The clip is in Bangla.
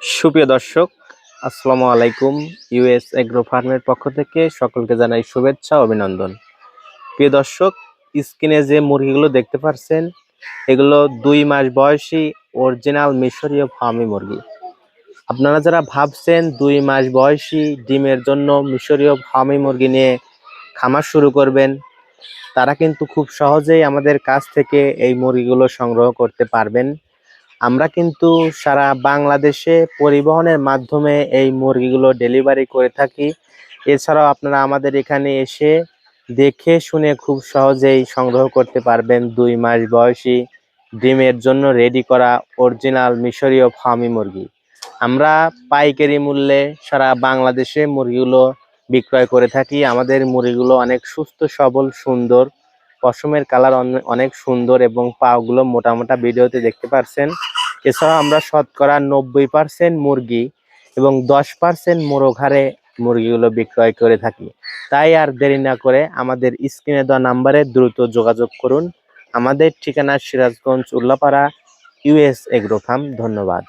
সুপ্রিয় দর্শক, আসসালামু আলাইকুম ইউএস এগ্রো ফার্মের পক্ষ থেকে সকলকে জানাই শুভেচ্ছা, অভিনন্দন। প্রিয় দর্শক, স্ক্রিনে যে মুরগিগুলো দেখতে পাচ্ছেন এগুলো দুই মাস বয়সী অরিজিনাল মিশরীয় ফার্মি মুরগি। আপনারা যারা ভাবছেন দুই মাস বয়সী ডিমের জন্য মিশরীয় ফার্মি মুরগি নিয়ে খামার শুরু করবেন, তারা কিন্তু খুব সহজেই আমাদের কাছ থেকে এই মুরগিগুলো সংগ্রহ করতে পারবেন। আমরা কিন্তু সারা বাংলাদেশে পরিবহনের মাধ্যমে এই মুরগিগুলো ডেলিভারি করে থাকি। এছাড়াও আপনারা আমাদের এখানে এসে দেখে শুনে খুব সহজেই সংগ্রহ করতে পারবেন দুই মাস বয়সী ডিমের জন্য রেডি করা অরিজিনাল মিশরীয় ফার্মি মুরগি। আমরা পাইকারি মূল্যে সারা বাংলাদেশে মুরগিগুলো বিক্রয় করে থাকি। আমাদের মুরগিগুলো অনেক সুস্থ, সবল, সুন্দর। পশমের কালার অনেক সুন্দর এবং পাগুলো মোটা মোটা ভিডিওতে দেখতে পারছেন। এছাড়াও আমরা শতকরা নব্বই পার্সেন্ট মুরগি এবং দশ পার্সেন্ট মোরগ মুরগিগুলো বিক্রয় করে থাকি। তাই আর দেরি না করে আমাদের স্ক্রিনে দেওয়া নাম্বারে দ্রুত যোগাযোগ করুন। আমাদের ঠিকানা Sirajganj Ullapara US agro farm. ধন্যবাদ।